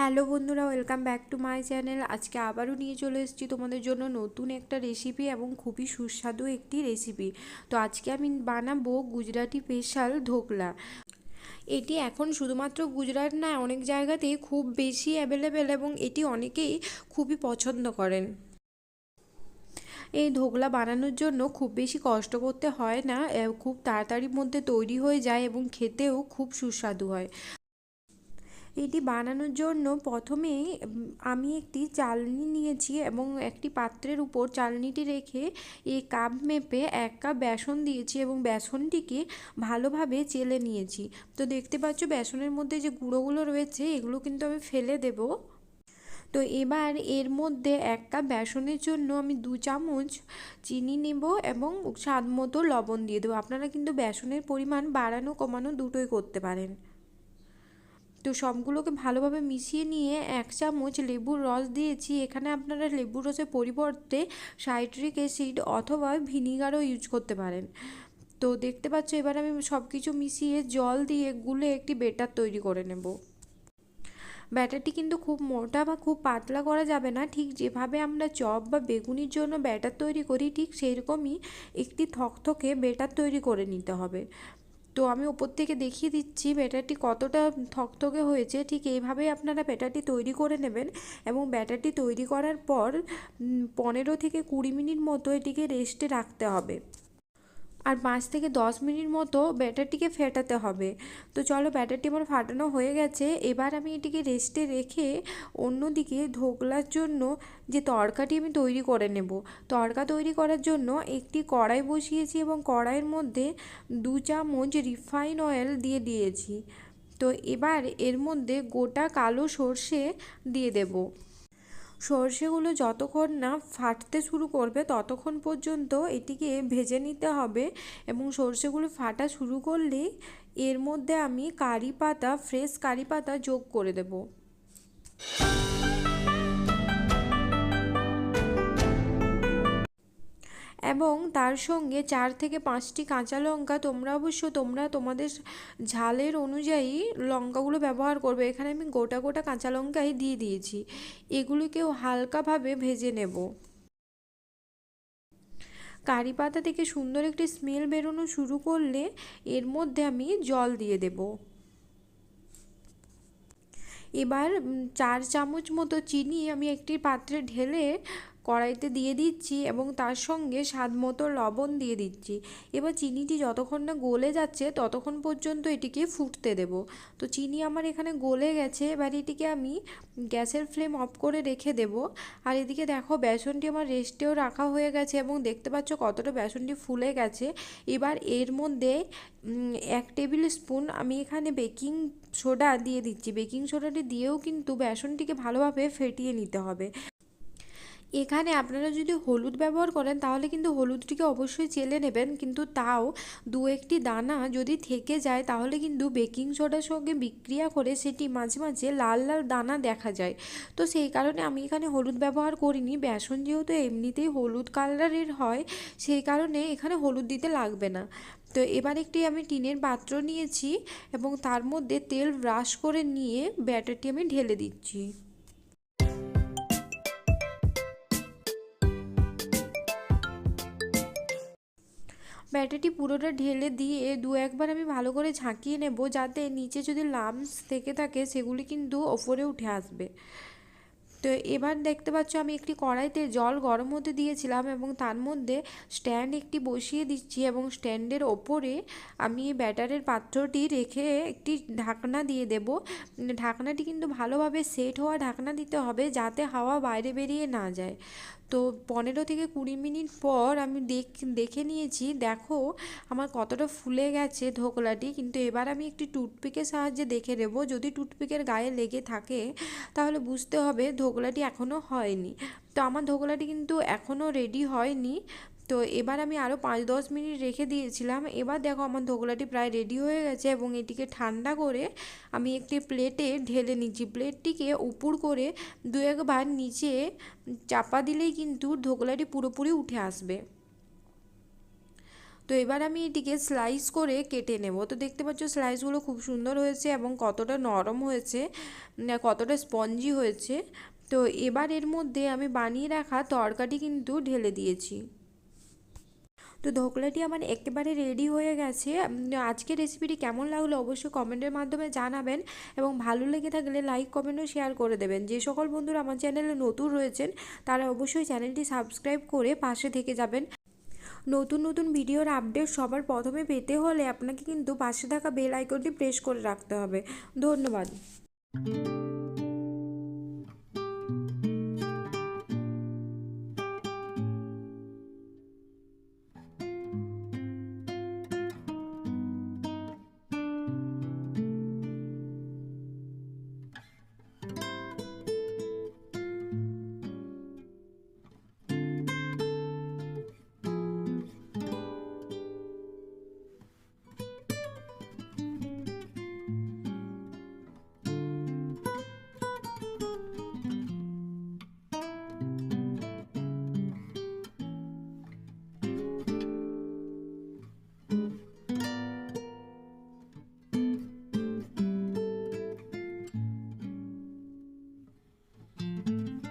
Hello বন্ধুরা, welcome back to my channel. আজকে আবারও নিয়ে চলে এসেছি তোমাদের জন্য নতুন একটা রেসিপি এবং খুবই সুস্বাদু একটি রেসিপি তো আজকে আমি বানাবো গুজরাটি স্পেশাল ধোকলা। এটি এখন শুধুমাত্র গুজরাট না অনেক জায়গাতেই খুব বেশি অ্যাভেলেবেল এবং এটি অনেকেই খুবই পছন্দ করেন। এই ধোকলা বানানোর জন্য খুব বেশি কষ্ট করতে হয় না খুব তাড়াতাড়ির মধ্যে তৈরি হয়ে যায় এবং খেতেও খুব সুস্বাদু হয়। এটি বানানোর জন্য প্রথমে আমি একটি চালনি নিয়েছি এবং একটি পাত্রের উপর চালনিটি রেখে এই কাপ মেপে এক কাপ বেসন দিয়েছি এবং বেসনটিকে ভালোভাবে চেলে নিয়েছি। তো দেখতে পাচ্ছ বেসনের মধ্যে যে গুঁড়োগুলো রয়েছে, এগুলো কিন্তু আমি ফেলে দেবো। তো এবার এর মধ্যে এক কাপ বেসনের জন্য আমি দু চামচ চিনি নেব এবং স্বাদ মতো লবণ দিয়ে দেবো। আপনারা কিন্তু বেসনের পরিমাণ বাড়ানো কমানো দুটোই করতে পারেন। তো সবগুলোকে ভালোভাবে মিশিয়ে নিয়ে এক চামচ লেবুর রস দিয়েছি। এখানে আপনারা লেবুর রসের পরিবর্তে সাইট্রিক অ্যাসিড অথবা ভিনিগারও ইউজ করতে পারেন। তো দেখতে পাচ্ছ, এবার আমি সব কিছু মিশিয়ে জল দিয়ে গুলে একটি বেটার তৈরি করে নেব। ব্যাটারটি কিন্তু খুব মোটা বা খুব পাতলা করা যাবে না। ঠিক যেভাবে আমরা চপ বা বেগুনির জন্য ব্যাটার তৈরি করি, ঠিক সেই রকমই একটি থকথকে বেটার তৈরি করে নিতে হবে। তো আমি ওপর থেকে দেখিয়ে দিচ্ছি ব্যাটারটি কতটা থকথকে হয়েছে। ঠিক এইভাবেই আপনারা ব্যাটারটি তৈরি করে নেবেন এবং ব্যাটারটি তৈরি করার পর পনেরো থেকে কুড়ি মিনিট মতো এটিকে রেস্টে রাখতে হবে। আর পাঁচ থেকে দশ মিনিট মতো ব্যাটারটিকে ফেটাতে হবে। তো চলো ব্যাটারটি আমার ফাটানো হয়ে গেছে। এবার আমি এটিকে রেস্টে রেখে অন্যদিকে ধোকলার জন্য যে তড়কাটি আমি তৈরি করে নেব। তড়কা তৈরি করার জন্য একটি কড়াই বসিয়েছি এবং কড়াইয়ের মধ্যে দু চামচ রিফাইন অয়েল দিয়ে দিয়েছি। তো এবার এর মধ্যে গোটা কালো সর্ষে দিয়ে দেবো। সর্ষেগুলো যতক্ষণ না ফাটতে শুরু করবে, ততক্ষণ পর্যন্ত এটিকে ভেজে নিতে হবে এবং সর্ষেগুলো ফাটা শুরু করলেই এর মধ্যে আমি কারি পাতা ফ্রেশ কারি পাতা যোগ করে দেবো। এবং তার সঙ্গে চার থেকে পাঁচটি কাঁচা লঙ্কা তোমরা অবশ্য তোমরা তোমাদের ঝালের অনুযায়ী লঙ্কাগুলো ব্যবহার করবে। এখানে আমি গোটা গোটা কাঁচা লঙ্কাই দিয়ে দিয়েছি। এগুলিকেও হালকাভাবে ভেজে নেব। কারি পাতা থেকে সুন্দর একটি স্মেল বেরোনো শুরু করলে এর মধ্যে আমি জল দিয়ে দেব। এবার চার চামচ মতো চিনি আমি একটি পাত্রে ঢেলে কড়াইতে দিয়ে দিচ্ছি এবং তার সঙ্গে স্বাদ মতো লবণ দিয়ে দিচ্ছি। এবার চিনিটি যতক্ষণ না গলে যাচ্ছে, ততক্ষণ পর্যন্ত এটিকে ফুটতে দেব। তো চিনি আমার এখানে গলে গেছে, এবার এটিকে আমি গ্যাসের ফ্লেম অফ করে রেখে দেব। আর এদিকে দেখো, বেসনটি আমার রেস্টেও রাখা হয়ে গেছে এবং দেখতে পাচ্ছ কতটা বেসনটি ফুলে গেছে। এবার এর মধ্যে এক টেবিল স্পুন আমি এখানে বেকিং সোডা দিয়ে দিচ্ছি। বেকিং সোডাটি দিয়েও কিন্তু বেসনটিকে ভালোভাবে ফেটিয়ে নিতে হবে। এখানে আপনারা যদি হলুদ ব্যবহার করেন, তাহলে কিন্তু হলুদটিকে অবশ্যই চেলে নেবেন। কিন্তু তাও দু একটি দানা যদি থেকে যায়, তাহলে কিন্তু বেকিং সোডার সঙ্গে বিক্রিয়া করে সেটি মাঝে মাঝে লাল লাল দানা দেখা যায়। তো সেই কারণে আমি এখানে হলুদ ব্যবহার করিনি। বেসন যেহেতু এমনিতেই হলুদ কালারের হয়, সেই কারণে এখানে হলুদ দিতে লাগবে না। তো এবার একটি আমি টিনের পাত্র নিয়েছি এবং তার মধ্যে তেল ব্রাশ করে নিয়ে ব্যাটারটি আমি ঢেলে দিচ্ছি। ব্যাটারটি পুরোটা ঢেলে দিয়ে দু একবার আমি ভালো করে ঝাঁকিয়ে নেব, যাতে নিচে যদি লামস থেকে থাকে সেগুলি কিন্তু ওপরে উঠে আসবে। তো এবার দেখতে পাচ্ছ আমি একটি কড়াইতে জল গরম হতে দিয়েছিলাম এবং তার মধ্যে স্ট্যান্ড একটি বসিয়ে দিচ্ছি এবং স্ট্যান্ডের ওপরে আমি ব্যাটারের পাত্রটি রেখে একটি ঢাকনা দিয়ে দেব। ঢাকনাটি কিন্তু ভালোভাবে সেট হওয়া ঢাকনা দিতে হবে যাতে হাওয়া বাইরে বেরিয়ে না যায়। তো পনেরো থেকে কুড়ি মিনিট পর আমি দেখ নিয়েছি, দেখো আমার কতটা ফুলে গেছে ধোকলাটি কিন্তু এবার আমি একটি টুথপিকের সাহায্যে দেখে নেব। যদি টুথপিকের গায়ে লেগে থাকে, তাহলে বুঝতে হবে ধোকলাটি এখনও হয়নি। তো আমার ধোকলাটি কিন্তু এখনও রেডি হয়নি। তো এবার আমি আরও পাঁচ দশ মিনিট রেখে দিয়েছিলাম। এবার দেখো আমার ধোকলাটি প্রায় রেডি হয়ে গেছে এবং এটিকে ঠান্ডা করে আমি একটি প্লেটে ঢেলে নিচ্ছি। প্লেটটিকে উপর করে দু একবার নিচে চাপা দিলেই কিন্তু ধোকলাটি পুরোপুরি উঠে আসবে। তো এবার আমি এটিকে স্লাইস করে কেটে নেব। তো দেখতে পাচ্ছ স্লাইসগুলো খুব সুন্দর হয়েছে এবং কতটা নরম হয়েছে কতটা স্পঞ্জি হয়েছে। তো এবার এর মধ্যে আমি বানিয়ে রাখা তরকারি কিন্তু ঢেলে দিয়েছি। তো ধোকলাটি আমার একেবারে রেডি হয়ে গেছে। আজকের রেসিপিটি কেমন লাগল অবশ্যই কমেন্টের মাধ্যমে জানাবেন এবং ভালো লেগে থাকলে লাইক কমেন্ট ও শেয়ার করে দেবেন। যে সকল বন্ধুরা আমার চ্যানেলে নতুন রয়েছেন, তারা অবশ্যই চ্যানেলটি সাবস্ক্রাইব করে পাশে থেকে যাবেন। নতুন নতুন ভিডিওর আপডেট সবার প্রথমে পেতে হলে আপনাকে কিন্তু পাশে থাকা বেল আইকনটি প্রেস করে রাখতে হবে। ধন্যবাদ।